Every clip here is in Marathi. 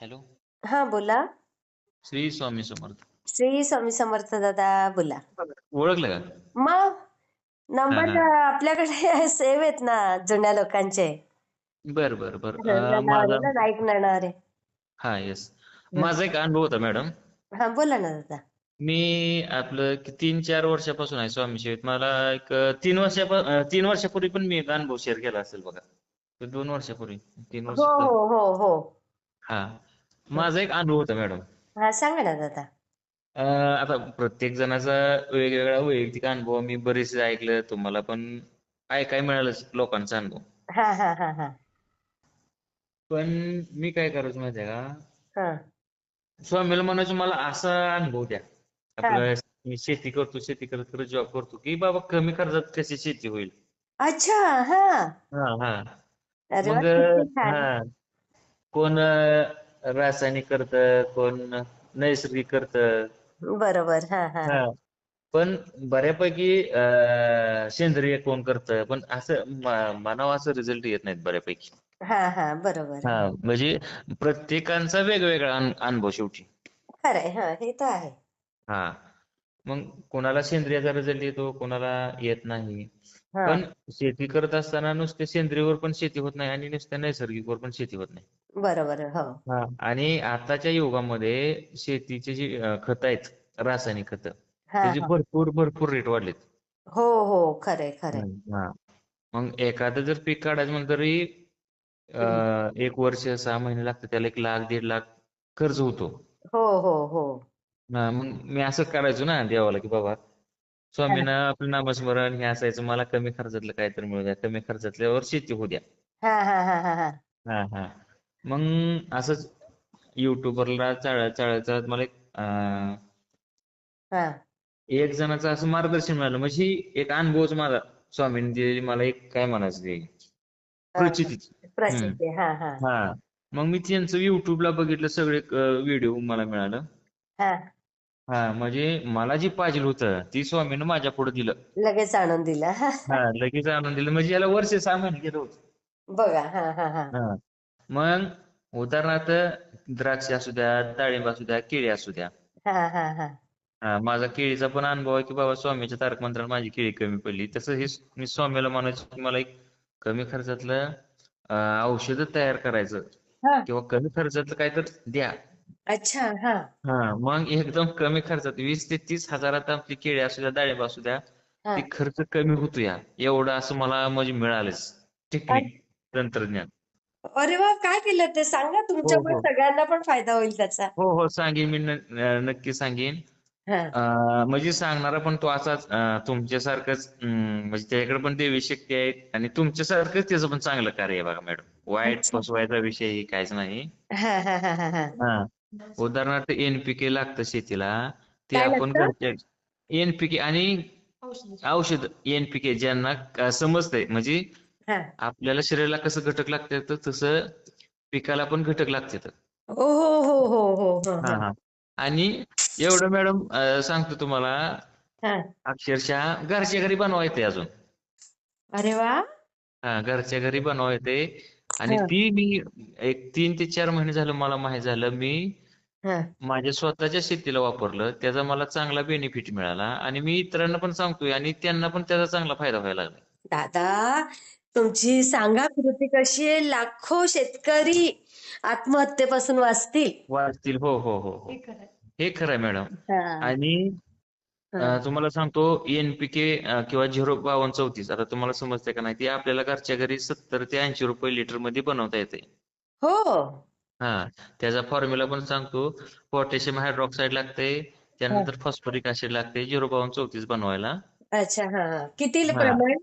हॅलो. हा बोला. श्री स्वामी समर्थ. श्री स्वामी समर्थ दादा बोला. ओळखलं का? मग नंबर आपल्याकडे सेव्ह आहेत ना जुन्या लोकांचे. बर बर बर. नाईक नणारे. हा येस माझा एक अनुभव होता मॅडम. हा बोला ना दादा. मी आपलं तीन चार वर्षापासून आहे स्वामी सेवेत. मला एक तीन वर्षापा अं, तीन वर्षापूर्वी पण मी एक अनुभव शेअर केला असेल बघा. दोन वर्षापूर्वी तीन वर्ष हो हो हो हो. हा. माझा एक अनुभव होता मॅडम. हा सांगा ना दादा. अं, आता प्रत्येक जणाचा वेगवेगळा वैयक्तिक अनुभव मी बरेचसे ऐकलं तुम्हाला पण ऐकाय मिळालंच लोकांचा अनुभव. हा हा हा हा. पण मी काय करायचो माहितीये का? हा. स्वामीला म्हणायचो मला असा अनुभव द्या. आपलं मी शेती करतो शेती करत करत जॉब करतो की बाबा कमी खर्चात कशी शेती होईल? अच्छा हा. हा हा. अरे वा मग किती छान. हा. कोण अं, रासायनिक करतं कोण नैसर्गिक करतं. बरोबर हा हा. हा. पण बऱ्यापैकी अं, सेंद्रिय कोण करतं? पण असं म- म्हणावं असं रिझल्ट येत नाहीत बऱ्यापैकी. हा हा बरोबर. हा म्हणजे प्रत्येकांचा वेगवेगळा अनु- अनुभव शेवटी. खरंय हा हे तर आहे. हा. मग कोणाला सेंद्रियाचा रिझल्ट येतो कोणाला येत नाही. हा. पण शेती करत असताना नुसते सेंद्रियवर पण शेती होत नाही आणि नुसत्या नैसर्गिकवर पण शेती होत नाही. बरोबर हो. हा आणि आताच्या युगामध्ये शेतीचे जी अं, खतं आहेत रासायनिक खतं हा त्याचे हा. भरपूर भरपूर रेट वाढलेत. हो हो खरंय खरंय हम्म, हा. मग एखादं जर पीक काढायचं म्हणलं तरी अं, एक वर्ष सहा महिने लागतात त्याला एक लाख दीड लाख खर्च होतो. हो हो हो. हा मग मी असं करायचो ना देवाला की बाबा स्वामींना आपलं नामस्मरण हे असायचं मला कमी खर्चातलं काहीतरी मिळू द्या कमी खर्चातल्यावर शेती होऊ द्या. हा हा हा हा हा. हा हा. मग असंच युट्यूबरला चाळत चाळत चाळत मला एक अं, हा. एक जणाचं असं मार्गदर्शन मिळालं. म्हणजे एक अनुभवच माझा स्वामींनी दिलेली. मला एक काय म्हणायचं ते? प्रचितीच. प्रसिद्धी हा हा. हा. मग मी त्यांचं युट्यूबला बघितलं सगळे व्हिडिओ मला मिळालं. हा. हा म्हणजे मला जी पाहिजे होतं ती स्वामीनं माझ्या पुढे दिलं. लगेच आणून दिला. हा हा लगेच आणून दिलं. म्हणजे याला वर्ष सहा महिने गेलं होतं. बघा. हा हा हा. हा. मग उदाहरणार्थ द्राक्ष असू द्या डाळिंब असू द्या केळी असू द्या. हा हा हा. हा माझा केळीचा पण अनुभव आहे की बाबा स्वामीच्या तारक मंत्रात माझी केळी कमी पडली. तसं हे मी स्वामीला म्हणायचो की मला एक कमी खर्चातलं अं, औषध तयार करायचं. हा. किंवा कमी खर्चातलं काय तर द्या. अच्छा हा. हा मग एकदम कमी खर्चात वीस ते तीस हजारात आपली केळी असू द्या डाळिंब असू द्या हा. ते खर्च कमी होतो या एवढं असं मला म्हणजे मिळालंच. टेक्निक तंत्रज्ञान. अरे वा काय केलं ते? सांगा तुमच्यामुळे हो. सगळ्यांना पण फायदा होईल त्याचा. हो हो सांगेन मी न- नक्की सांगेन. हा. अं, म्हणजे सांगणारा पण तो असाच अं, तुमच्यासारखंच अं, म्हणजे त्याच्याकडे पण देवी शक्ती आहे आणि तुमच्यासारखंच त्याचं पण चांगलं कार्य आहे बघा मॅडम. वाईट अच्छा. फसवायचा विषय काहीच नाही. हा हा हा हा हा. हा. उदाहरणार्थ एनपीके लागतं शेतीला. ते काय आपण लागतं? घरच्या एनपीके आणि औषध. एनपीके ज्यांना समजतंय. म्हणजे हा. आपल्याला शरीराला कसं घटक लागतात तसं पिकाला पण घटक लागतात. हो हो हो हो हो हो. हा हो. हा आणि एवढं मॅडम अं, सांगतो तुम्हाला हा. अक्षरशः घरच्या घरी बनवा येते अजून. अरे वा. हा घरच्या घरी बनवा येते. आणि हा. ती मी एक तीन ते चार महिने झालं मला माहीत झालं मी हा. माझ्या स्वतःच्या शेतीला वापरलं. त्याचा मला चांगला बेनिफिट मिळाला. आणि मी इतरांना पण सांगतोय आणि त्यांना पण त्याचा चांगला फायदा व्हायला लागला. दादा तुमची सांगा कृती कशी आहे? लाखो शेतकरी आत्महत्येपासून वाचतील. वाचतील. हो हो हो हो. हे खरं आहे. मॅडम. हा, आणि हा. तुम्हाला सांगतो एनपीके किंवा झिरो बावन्न चौतीस. आता तुम्हाला समजतंय का नाही? ते आपल्याला घरच्या घरी सत्तर ते ऐंशी रुपये लिटरमध्ये बनवता येते हो. हा. त्याचा फॉर्म्युला पण सांगतो. पोटॅशियम हायड्रॉक्साईड लागते त्यानंतर फॉस्फरिक ऍसिड लागते झिरो बावन्न चौतीस बनवायला. अच्छा हा हा. किती हा. प्रमाण?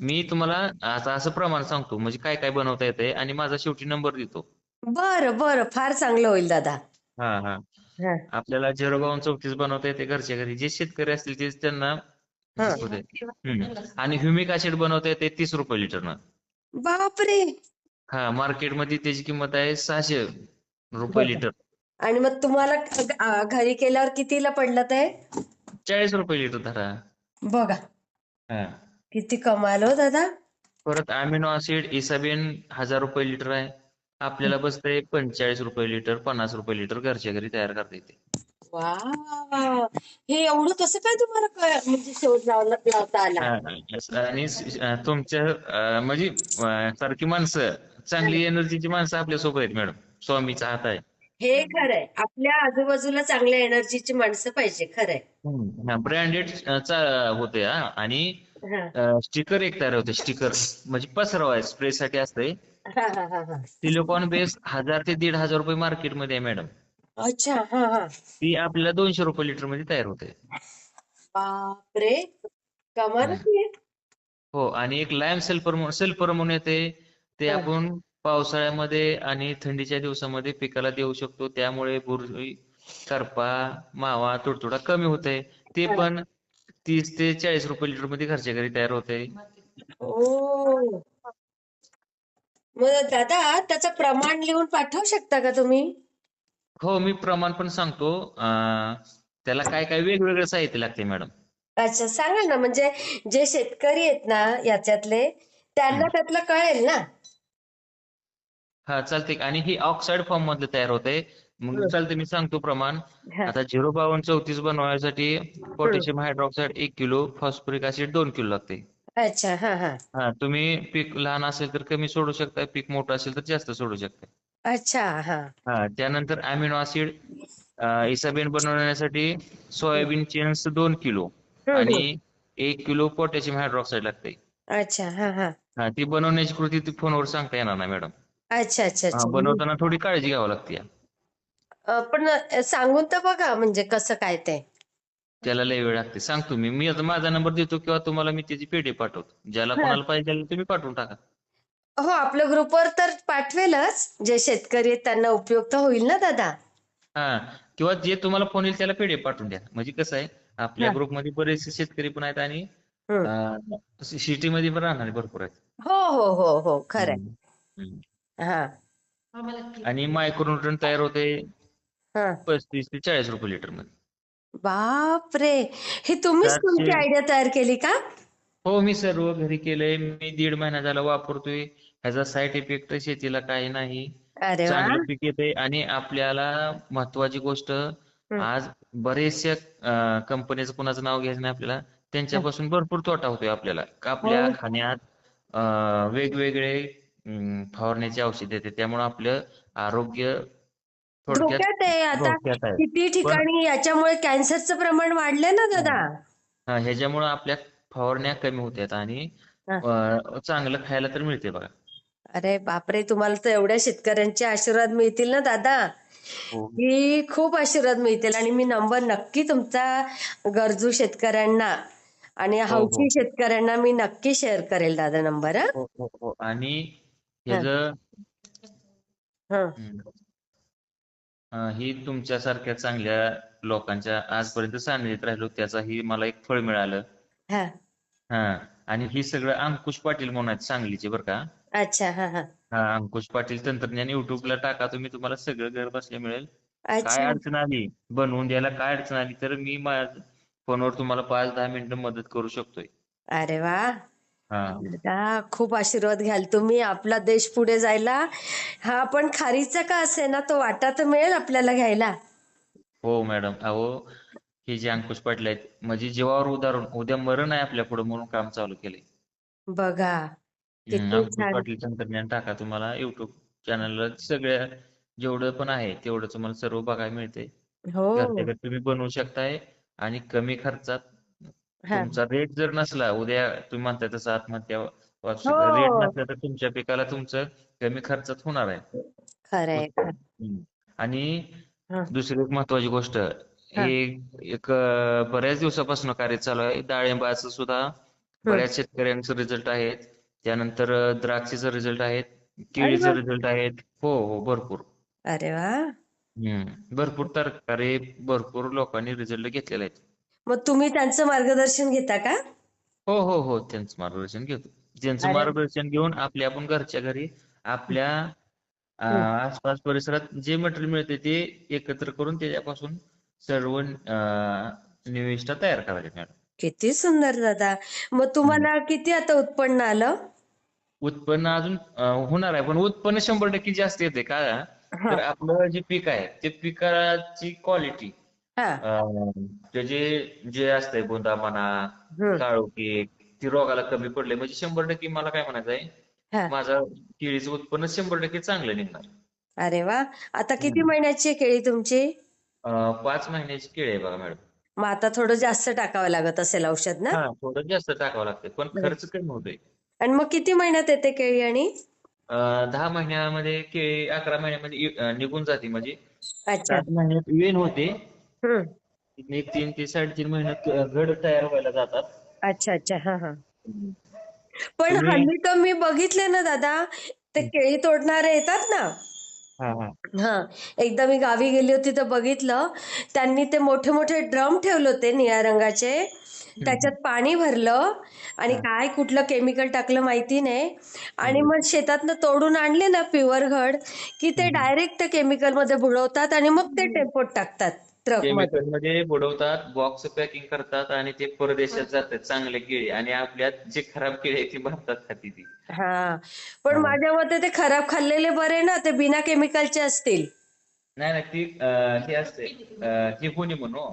मी तुम्हाला आता असं प्रमाण सांगतो म्हणजे काय काय बनवता येते आणि माझा शेवटी नंबर देतो. बरं बरं फार चांगलं होईल दादा. हा हा. हा. आपल्याला झिरो बावन्न चौतीस बनवता येते घरच्या घरी. जे शेतकरी असतील तेच त्यांना हा. हम्म. आणि ह्युमिक ऍसिड बनवता येते तीस रुपये लिटरनं. बापरे! हा मार्केटमध्ये त्याची किंमत आहे सहाशे रुपये बरं. लिटर. आणि मग तुम्हाला घरी केल्यावर कितीला पडलं ते? चाळीस रुपये लिटर धरा. बघा. हा. किती कमाल हो दादा. परत अमिनो ऍसिड इसाबिन हजार रुपये लिटर आहे. आपल्याला बसतंय पंचेचाळीस रुपये लिटर पन्नास रुपये लिटर घरच्या घरी तयार करता येते. वा हे एवढं कसं काय तुम्हाला कळ- म्हणजे शोध लावला लावता आला? आणि स- अं, तुमच्या अं, म्हणजे अं, सारखी माणसं चांगली एनर्जीची माणसं आपल्यासोबत आहेत मॅडम स्वामीचा हात आहे. हे खरंय. आपल्या आजूबाजूला चांगल्या एनर्जीची माणसं पाहिजे खरंय. ब्रँडेड होते हा. आणि स्टिकर एक तयार होते स्टिकर म्हणजे पसरवा आहे स्प्रे साठी असते. सिलिकॉन बेस हजार ते दीड हजार रुपये मार्केटमध्ये आहे मॅडम अच्छा हा हा. ती आपल्याला दोनशे रुपये लिटरमध्ये तयार होते. बापरे. हो. आणि एक लाईम सल्फर सल्फर म्हणून येते. ते. आपण पावसाळ्यामध्ये आणि थंडीच्या दिवसामध्ये पिकाला देऊ शकतो. त्यामुळे बुरशी करपा मावा तुडतुडा कमी होते. ते. पण तीस ते चाळीस रुपये लिटरमध्ये घरच्या घरी तयार होते ओ. मग दादा त्याचं प्रमाण लिहून पाठवू शकता का तुम्ही? हो मी प्रमाण पण सांगतो. अं, त्याला काय काय वेगवेगळं साहित्य लागते मॅडम. अच्छा सांगा ना म्हणजे जे शेतकरी आहेत ना याच्यातले त्यांना हम्म. त्यातलं कळेल ना? हा चालते आणि ही ऑक्साईड फॉर्म मधलं तयार होते मग. चालते मी सांगतो प्रमाण. आता झिरो बावन्न चौतीस बनवण्यासाठी पोटॅशियम हायड्रॉक्साईड एक किलो फॉस्फरिक ऍसिड दोन किलो लागते अच्छा हा हा. हा तुम्ही पीक लहान असेल तर कमी सोडू शकता पीक मोठं असेल तर जास्त सोडू शकता अच्छा हा. हा त्यानंतर अमिनो ऍसिड इसाबेन बनवण्यासाठी सोयाबीन चेन्स दोन किलो आणि एक किलो पोटॅशियम हायड्रॉक्साईड लागते अच्छा हा हा. हा ती बनवण्याची कृती ती फोनवर सांगता येणार नाही मॅडम. अच्छा अच्छा बनवताना थोडी काळजी घ्यावी लागते अ, पण सांगून तर बघा म्हणजे कसं काय ते. त्याला लय वेळ लागते. सांगतो मी मी आता माझा नंबर देतो किंवा तुम्हाला मी त्याची पीडीएफ पाठवतो. ज्याला हा. कोणाला पाहिजे त्याला तुम्ही पाठवून टाका. हो आपल्या ग्रुपवर तर पाठवेलच. जे शेतकरी आहेत त्यांना उपयोग तर होईल ना दादा? हा. किंवा जे तुम्हाला फोन येईल त्याला पीडीएफ पाठवून द्या. म्हणजे कसं आहे आपल्या हा. ग्रुपमध्ये बरेचसे शेतकरी पण आहेत आणि हम्म. सिटी मध्ये पण राहणारे भरपूर आहेत. हो हो हो हो. खरंय. हम्म. हा. आणि मायक्रोन्यूट्रन तयार होते. हा. पस्तीस ते चाळीस रुपये लिटरमध्ये. बापरे! हे तुम्हीच तुमची आयडिया तयार केली का? हो मी सर्व घरी केलंय. मी दीड महिना झाला वापरतोय. ह्याचा साईड इफेक्ट शेतीला काही नाही. अरे चांगलं पीक येते आणि आपल्याला महत्वाची गोष्ट आज बरेचशा कंपनीचं कुणाचं नाव घ्यायचं नाही आपल्याला त्यांच्यापासून भरपूर तोटा होतोय आपल्याला. आपल्या हो. खाण्यात अं, वेगवेगळे अं, फवारण्याची औषध येते. त्यामुळे आपलं आरोग्य धोक्यात आहे आता. किती ठिकाणी याच्यामुळे कॅन्सरचं प्रमाण वाढलंय ना दादा? हा, ह्याच्यामुळे आपल्या फवारण्या कमी होतात आणि हा. चांगलं खायला तर मिळते बघा. अरे बापरे तुम्हाला तर एवढ्या शेतकऱ्यांचे आशीर्वाद मिळतील ना दादा? हो. की खूप आशीर्वाद मिळतील आणि मी नंबर नक्की तुमचा गरजू शेतकऱ्यांना आणि हो. हौशी शेतकऱ्यांना मी नक्की शेअर करेल दादा नंबर हा. हो हो हो. आणि हं. तुमच्यासारख्या चांगल्या लोकांच्या आजपर्यंत सान्निध्यात राहिलो त्याचाही मला एक फळ मिळालं. हा. हा आणि ही सगळं अंकुश पाटील म्हणून आहेत सांगलीचे बरं का. अच्छा हा हा. हा अंकुश पाटील तंत्रज्ञान युट्यूबला टाका तुम्ही तुम्हाला सगळं घर बसल्या मिळेल. काय अच्छा. अडचण आली? बनवून द्यायला काय अडचण आली? तर मी माझ्या फोनवर तुम्हाला पाच दहा मिनिटं मदत करू शकतोय. अरे वा. खूप आशीर्वाद घ्याल तुम्ही. आपला देश पुढे जायला. हा पण खारीचा का असे ना तो वाटा तर मिळेल आपल्याला घ्यायला. हो मॅडम. अहो हे जे अंकुश पाटील आहेत म्हणजे जीवावर उदाहरण उद्या मरण आहे आपल्या पुढे म्हणून काम चालू केलंय. बघा अंकुश पाटील तंत्रज्ञान टाका तुम्हाला युट्यूब चॅनलला सगळ्या जेवढं पण आहे तेवढं तुम्हाला सर्व बघायला मिळते हो. तुम्ही बनवू शकताय आणि कमी खर्चात हा तुमचा रेट जर नसला उद्या तुम्ही म्हणताय तसं आत्महत्या वाचू हो. रेट नसला तर तुमच्या पिकाला तुमचं कमी खर्चात होणार आहे. खरंय. आणि. दुसरी एक महत्वाची गोष्ट हे. एक बऱ्याच दिवसापासून कार्य चालू आहे. डाळिंबाचं सुद्धा बऱ्याच शेतकऱ्यांचं रिझल्ट आहेत. त्यानंतर द्राक्षेचं रिझल्ट आहेत. केळीचं. रिझल्ट आहेत. हो हो भरपूर. अरे वा. हम्म. भरपूर तरकारी भरपूर लोकांनी रिझल्ट घेतलेले आहेत. मग तुम्ही त्यांचं मार्गदर्शन घेता का? हो हो हो. त्यांचं मार्गदर्शन घेतो. त्यांचं. मार्गदर्शन घेऊन आपल्या आपण घरच्या घरी आपल्या. आसपास परिसरात जे मटेरियल मिळते ते एकत्र करून त्याच्यापासून सर्व निविष्ठा तयार करायच्या मॅडम. किती सुंदर दादा. मग तुम्हाला किती आता उत्पन्न आलं? उत्पन्न अजून होणार आहे. पण उत्पन्न शंभर टक्के जास्त येते का? तर आपलं जे पीक आहे ते पिकाची क्वालिटी हा. त्याचे जे असतंय बुंदा म्हणा हम्म, काळोखी ती रोगाला कमी पडले. म्हणजे शंभर टक्के मला काय म्हणायचं आहे हा. माझा केळीचं उत्पन्न शंभर टक्के चांगलं निघणार. अरे वा. आता किती हम्म. महिन्याची आहे केळी तुमची? अं, पाच महिन्याची केळी आहे बघा मॅडम. मग आता थोडं जास्त टाकावं लागत असेल औषध ना? हा थोडं जास्त टाकावं लागतं पण खर्च कमी होतोय. आणि मग किती महिन्यात येते केळी आणि? अं, दहा महिन्यामध्ये केळी अकरा महिन्यामध्ये इ- अं, निघून जाते. म्हणजे अच्छा. सात महिन्यात वेण होते. तिथून एक तीन ते साडेतीन महिन्यात घड तयार व्हायला जातात. अच्छा अच्छा. हा हा. पण तुम्ही- हल्ली तर मी बघितले ना दादा ते केळी तोडणारे येतात ना? हा हा. हा. एकदा मी गावी गेली होती तर बघितलं. त्यांनी ते मोठे मोठे ड्रम ठेवले होते निळ्या रंगाचे. त्याच्यात पाणी भरलं. आणि हा. काय कुठलं केमिकल टाकलं माहिती नाही. आणि मग शेतातनं तोडून आणले ना प्युअर घड की ते डायरेक्ट त्या केमिकलमध्ये बुडवतात आणि मग ते टेम्पोत टाकतात. केमिकलमध्ये. बुडवतात बॉक्स पॅकिंग करतात आणि ते परदेशात जातात चांगले केळी आणि आपल्यात जे खराब केळी आहे ती भारतात खाती ती. हा. पण. माझ्या मते ते खराब खाल्लेले बरे ना ते बिना केमिकलचे असतील. नाही नाही ती अं, हे असते अं, हे हो.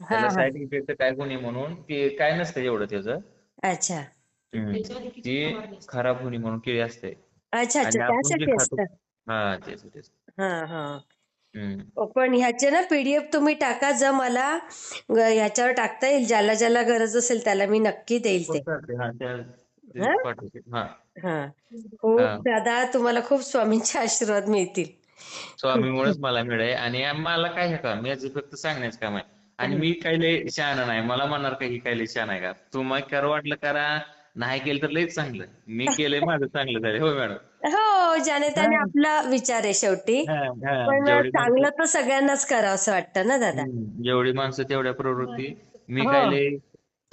हा त्याला हा. साईड इफेक्ट काय गुन्हे म्हणून ते काय नसतं एवढं त्याचं. अच्छा. ती खराब गुन्हे म्हणून केळी असते. अच्छा आणि अच्छा आपण जे त्यासाठी खातो असतं. हा तेच तेच हा हा. पण ह्याचे ना पीडीएफ तुम्ही टाका जर मला ह्याच्यावर टाकता येईल ज्याला ज्याला गरज असेल त्याला मी नक्की देईल ते. हा खूप. दादा तुम्हाला खूप स्वामींचे आशीर्वाद मिळतील. स्वामीमुळेच मला मिळे आणि मला काय हे काम याचं फक्त सांगण्याचं काम आहे. आणि मी काही शहाणा नाही. मला म्हणणार का ही काही लय शहाणा आहे का? तुम्हाला करा वाटलं करा. नाही केलं तर लयच चांगलं. मी केलंय माझं चांगलं झालं हो मॅडम. हो ज्याने त्याने हा. आपला विचार आहे शेवटी. हा, हा. पण जेवढी चांगलं माणसं तर सगळ्यांनाच करावं असं वाटतं ना दादा? हम्म, जेवढी माणसं तेवढ्या प्रवृत्ती. मी हो. काय लय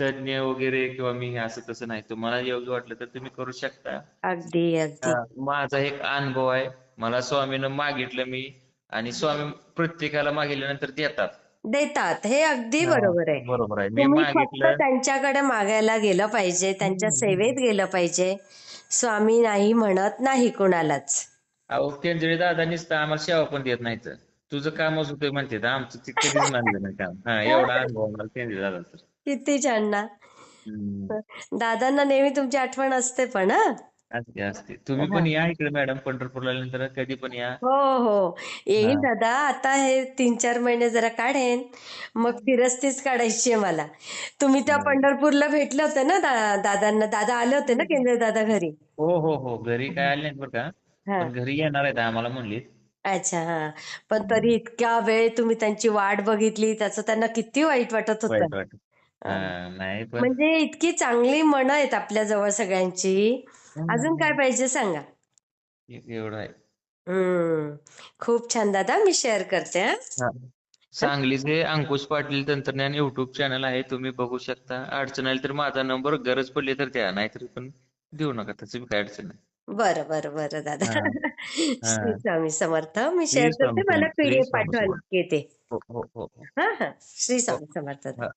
तज्ञ वगैरे किंवा मी असं तसं नाही. तुम्हाला योग्य वाटलं तर तुम्ही करू शकता. अगदी अगदी. हा, माझा एक अनुभव आहे. मला स्वामीनं मागितलं मी आणि स्वामी प्रत्येकाला मागितल्यानंतर देतात. देतात. हे अगदी हा, बरोबर आहे. बरोबर आहे. मी तुम्ही फक्त मागितलं. त्यांच्याकडे मागायला गेलं पाहिजे त्यांच्या हम्म. सेवेत गेलं पाहिजे. स्वामी नाही म्हणत नाही कुणालाच. अहो केंद्रे दादा नुसतं आम्हाला सेवा पण देत नाहीत. तुझं कामच होतंय म्हणते आमचं ते कधीच मानलं नाही काम. हा एवढा अनुभव मला केंद्रे दादाचा. किती छान ना. दादांना नेहमी तुमची आठवण असते पण हा? असते असते. तुम्ही पण या इकडे मॅडम पंढरपूरला नंतर कधी पण या. हो हो. येईल हा. दादा. आता हे तीन चार महिने जरा काढेन. मग फिरस्तीच काढायची आहे मला. तुम्ही त्या हा. पंढरपूरला भेटले होते ना दा- दादांना? दादा आले होते ना केंद्र दादा घरी? हो हो हो. घरी काय आले नाहीत बरं का. हा. पण घरी येणार आहेत आम्हाला म्हणलीत अच्छा हा. पण तरी इतक्या वेळ तुम्ही त्यांची वाट बघितली. त्याचं त्यांना किती वाईट वाटत वाईट होतं वाटत हा नाही पण म्हणजे इतकी चांगली मनं आहेत आपल्या जवळ सगळ्यांची. अजून काय पाहिजे सांगा? एवढं आहे. हम्म. खूप छान दादा मी शेअर करते हा. हा. सांगलीचे अंकुश पाटील तंत्रज्ञान युट्यूब चॅनल आहे तुम्ही बघू शकता. अडचण आली तर माझा नंबर गरज पडली तर द्या नाहीतर पण देऊ नका त्याची काही अडचण नाही. बरं बरं बरं दादा. श्री स्वामी समर्थ मी शेअर करते मला पीडीएफ पाठवा. येते. हो हो हो. हा हा. श्री स्वामी समर्थ दादा.